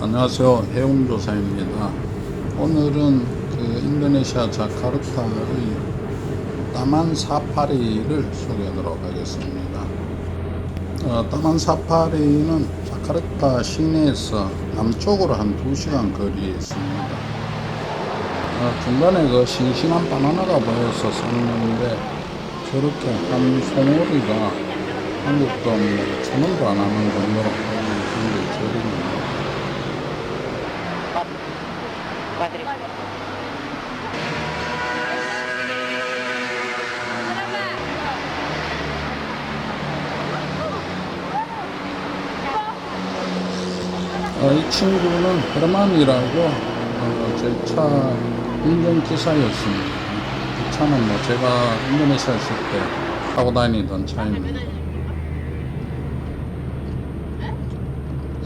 안녕하세요. 해운조사입니다. 오늘은 그 인도네시아 자카르타의 따만 사파리를 소개하도록 하겠습니다. 어, 따만 사파리는 자카르타 시내에서 남쪽으로 한 2시간 거리에 있습니다. 어, 중간에 그 싱싱한 바나나가 보여서 샀는데 저렇게 한 송오리가 한국 돈천 원도 안 하는 정도로 굉장히 저렴합니다. Padre. 어, 이 친구는 헤르만이라고 어, 제차 운전기사였습니다. 이 차는 뭐 제가 인도네시아 있을 때 타고 다니던 차입니다.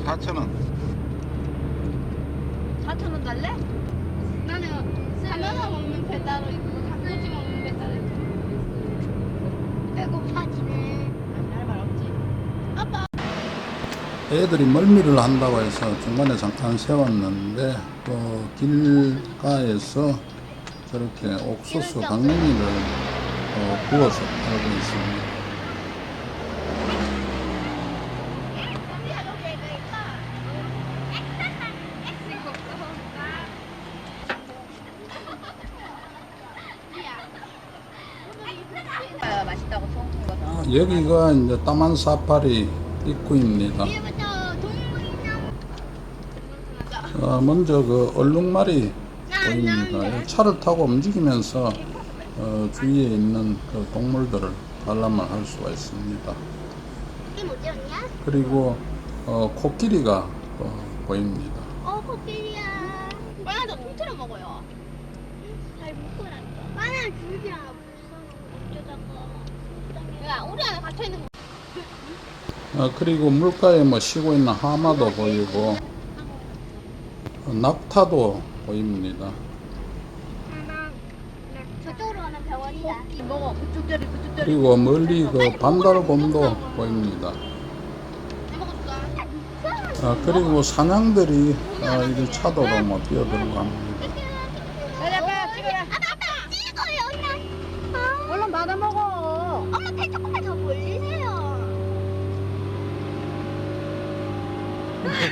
4천원 4천 원 달래? 나는 사면서 먹는 배 따로 있고 닭꼬치 먹는 배 따로 있고 배고파지네 할말 없지 아빠 애들이 멀미를 한다고 해서 중간에 잠깐 세웠는데 또 길가에서 저렇게 옥수수 강냉이를 어, 구워서 팔고 있습니다. 아, 여기가 이제 따만 사파리 입구입니다. 어, 먼저 그 얼룩말이 보입니다. 차를 타고 움직이면서 어, 주위에 있는 그 동물들을 관람을 할 수가 있습니다. 그리고 어, 코끼리가 어, 보입니다. 어 코끼리야. 바나나 저 통째로 먹어요. 잘 먹고 난다 바나나 줄기랑 어쩌다가 야 우리 안에 갇혀있는 거. 어, 그리고 물가에 뭐 쉬고 있는 하마도 보이고. 어, 낙타도 보입니다. 저쪽으로 가는 병원이다 먹어 그쪽 자리 그쪽 자리 그리고 멀리 그 반달곰도 보입니다. 어, 그리고 사냥들이 어, 이 차도로 뭐 뛰어들고 합니다. 아빠 찍어라 아빠 아빠 찍어요 엄마 얼른 받아 먹어 엄마 배 조금만 더 벌리세요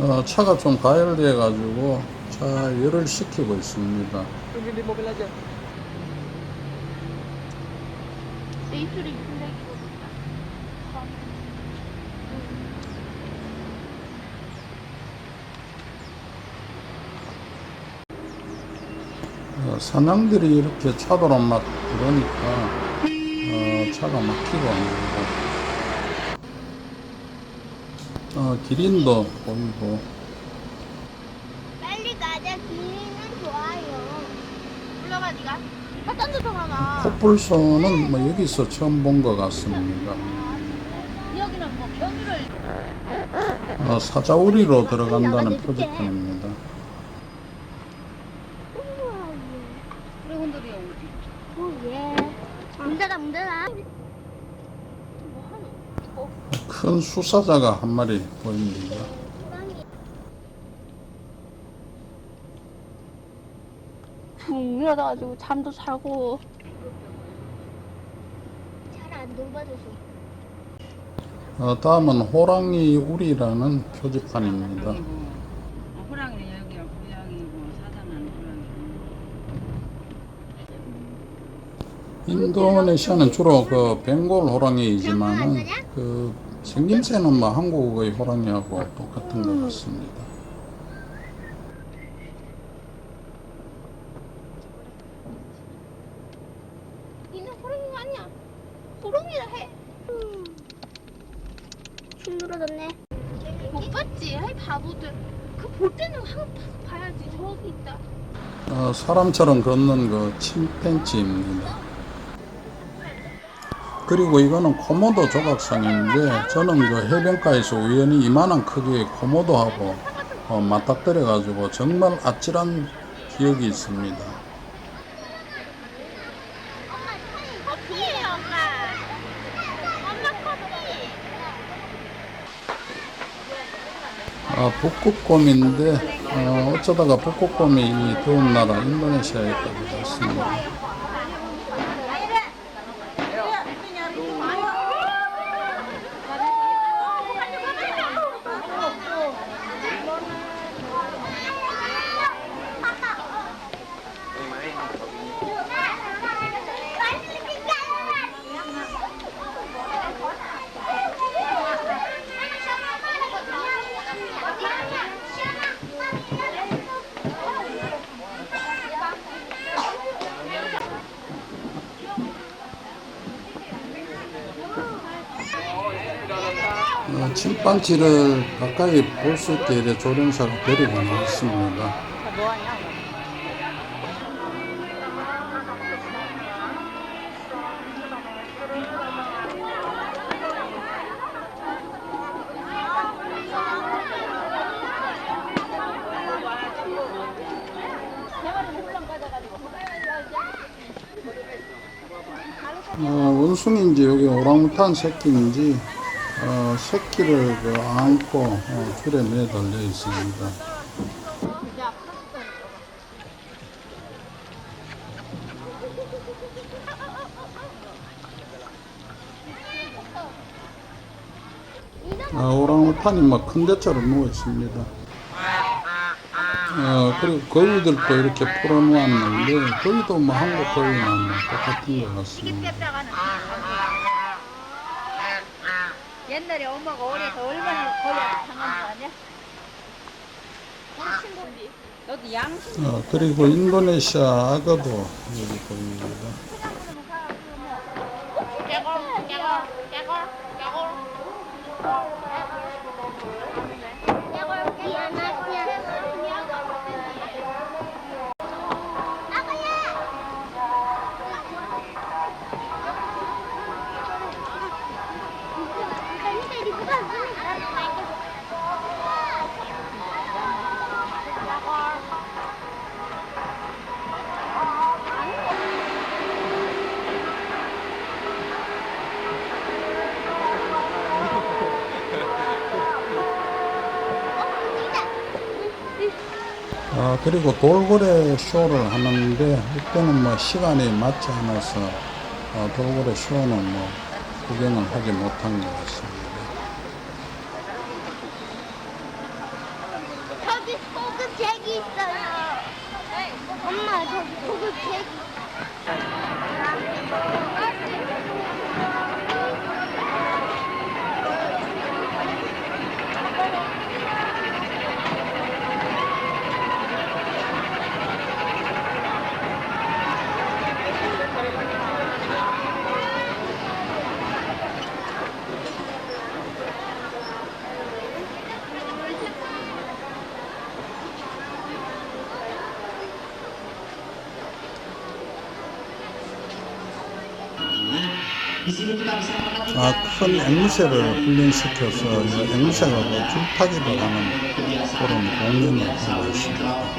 어, 차가 좀 가열돼 가지고 차 열을 식히고 있습니다. 어, 사냥들이 이렇게 차도로 막 들어오니까 어, 차가 막히고 합니다. 어, 기린도 보이고. 빨리 가자. 기린은 좋아요. 올라가 니가. 어떤 데서 가나? 코뿔소는 뭐 여기서 처음 본 것 같습니다. 여기는 뭐 경유를 어, 사자우리로 들어간다는 표지판입니다. 드래곤들이 오지 오예 문제다 문제다 뭐 하나 이거 큰 수사자가 한 마리 보입니다. 붕 일어나가지고 잠도 자고 잘 안 돌봐줘서 어, 다음은 호랑이 우리라는 표지판입니다. 어, 호랑이는 여기야 고양이고 사자는 호랑이. 인도네시아는 주로 그 벵골 호랑이이지만 그 생김새는 뭐 한국의 호랑이하고 똑같은 것 같습니다. 이는 호랑이가 아니야 호랑이라 해 떨어졌네. 못 봤지? 아이 바보들. 그 볼 때는 한번 봐야지. 저기 있다. 어, 사람처럼 걷는 그 침팬지입니다. 그리고 이거는 코모도 조각상인데 저는 그 해변가에서 우연히 이만한 크기의 코모도하고 어, 맞닥뜨려 가지고 정말 아찔한 기억이 있습니다. 아, 북극곰인데 어, 어쩌다가 북극곰이 이 더운 나라 인도네시아에까지 왔습니다. 어, 침pan지를 가까이 볼 수 있게 조련사가 데리고 나왔습니다. 어, 원숭이인지 여기 오랑우탄 새끼인지 어, 새끼를 그 안고 어, 줄에 매달려 있습니다. 아, 오랑우탄이 막 큰 데처럼 누워 있습니다. 어, 그리고 거위들도 이렇게 풀어놓았는데 거위도 뭐 한국 거위나 뭐 똑같은 것 같습니다. 옛날에 엄마가 어려서 얼마나 거야 당한 거 아니야? 너도 양심 어, 그리고 인도네시아 악어도 여기 보입니다. 아, 그리고 돌고래 쇼를 하는데 이때는 뭐 시간이 맞지 않아서 어, 돌고래 쇼는 뭐 구경을 하지 못한 것 같습니다. 저기 소금쟁이 있어요. 엄마 저기 소금쟁이. 아, 큰 앵무새를 훈련시켜서 이 앵무새가 그 줄타기를 하는 그런 공연을 하고 있습니다.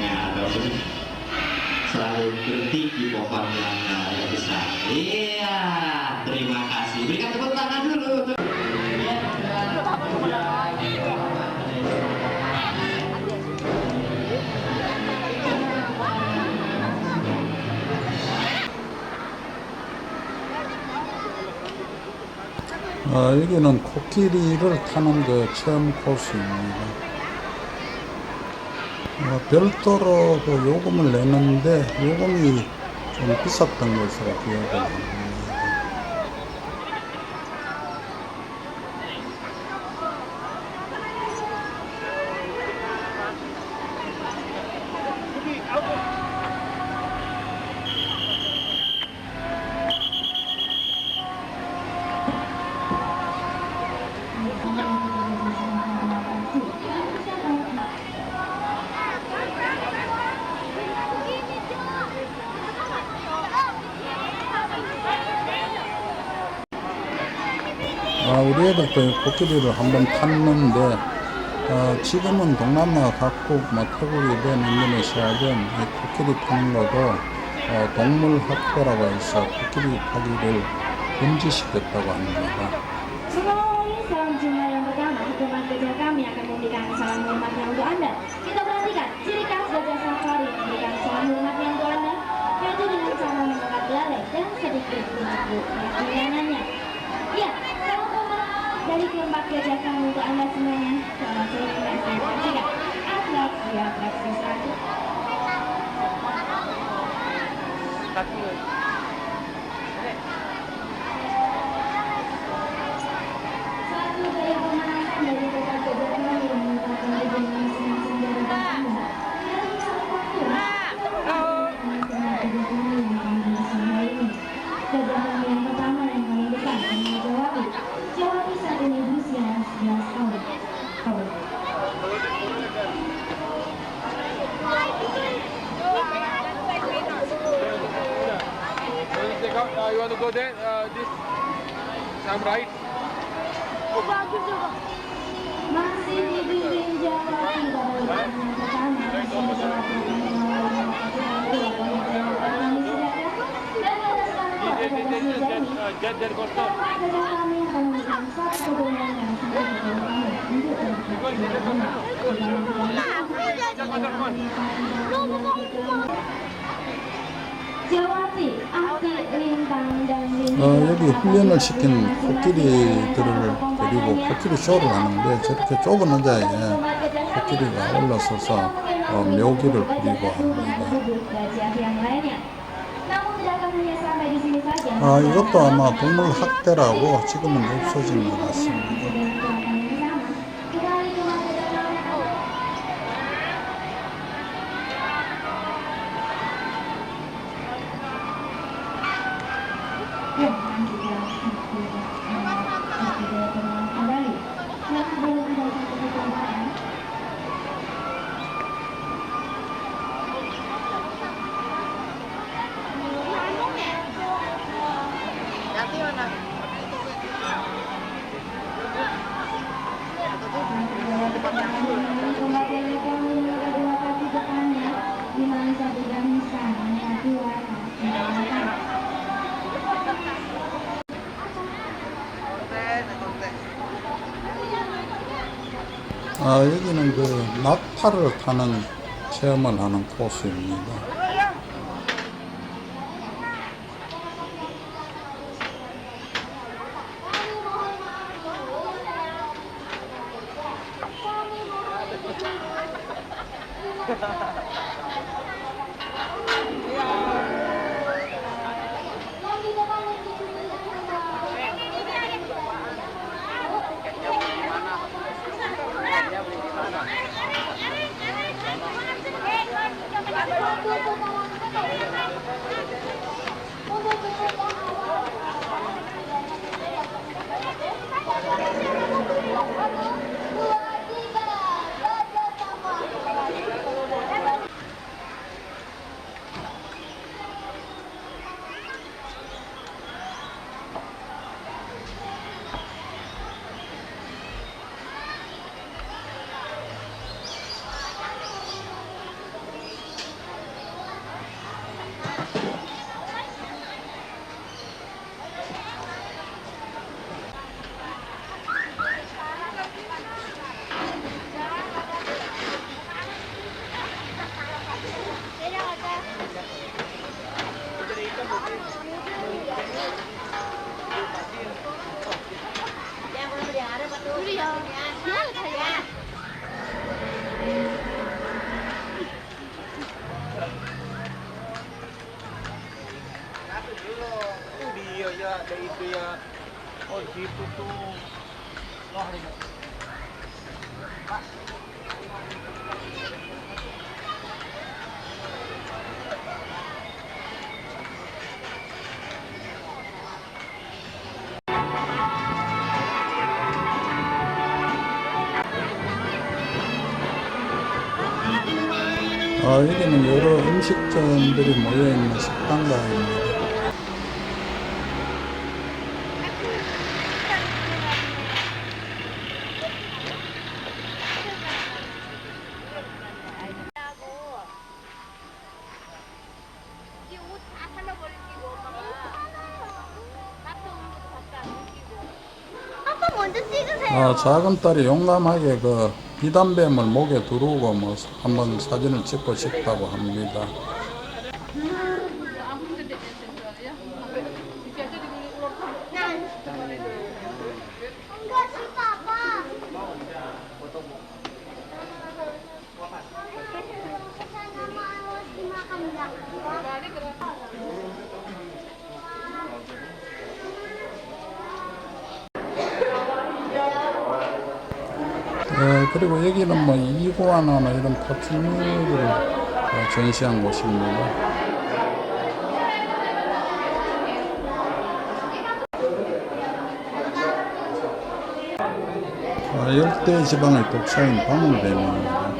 아, 여기는 코끼리를 타는 그 체험 코스입니다. 어, 별도로 그 요금을 내는데 요금이 좀 비쌌던 것으로 기억을 합니다. 애들도 코끼리를 한번 탔는데 어, 지금은 동남아 각국 뭐 태국이든 인도네시아든 이 코끼리 타는 것도 어, 동물 학대라고 해서 코끼리 타기를 금지시켰다고 합니다. Sebelum salam dari kelompok gajahkan untuk Anda semuanya. Selamat sore, selamat sore. Atraksi, atraksi satu. Satu. want to go there? Uh, this, some right? Jawa 어, 여기 훈련을 시킨 코끼리들을 데리고 코끼리 쇼를 하는데 저렇게 좁은 의자에 코끼리가 올라서서 어, 묘기를 부리고 합니다. 아, 이것도 아마 동물 학대라고 지금은 없어진 것 같습니다. 아, 여기는 그 낙타를 타는 체험을 하는 코스입니다. Oh. Oh. 아, 여기는 여러 음식점들이 모여있는 식당가입니다. 아빠 먼저 아, 작은 딸이 용감하게 그 비단뱀을 목에 두르고 뭐 한번 사진을 찍고 싶다고 합니다. 그리고 여기는 뭐 이구아나나 이런 파충류를 어, 전시한 곳입니다. 아, 열대 지방의 독사인 방울뱀입니다.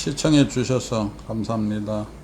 시청해 주셔서 감사합니다.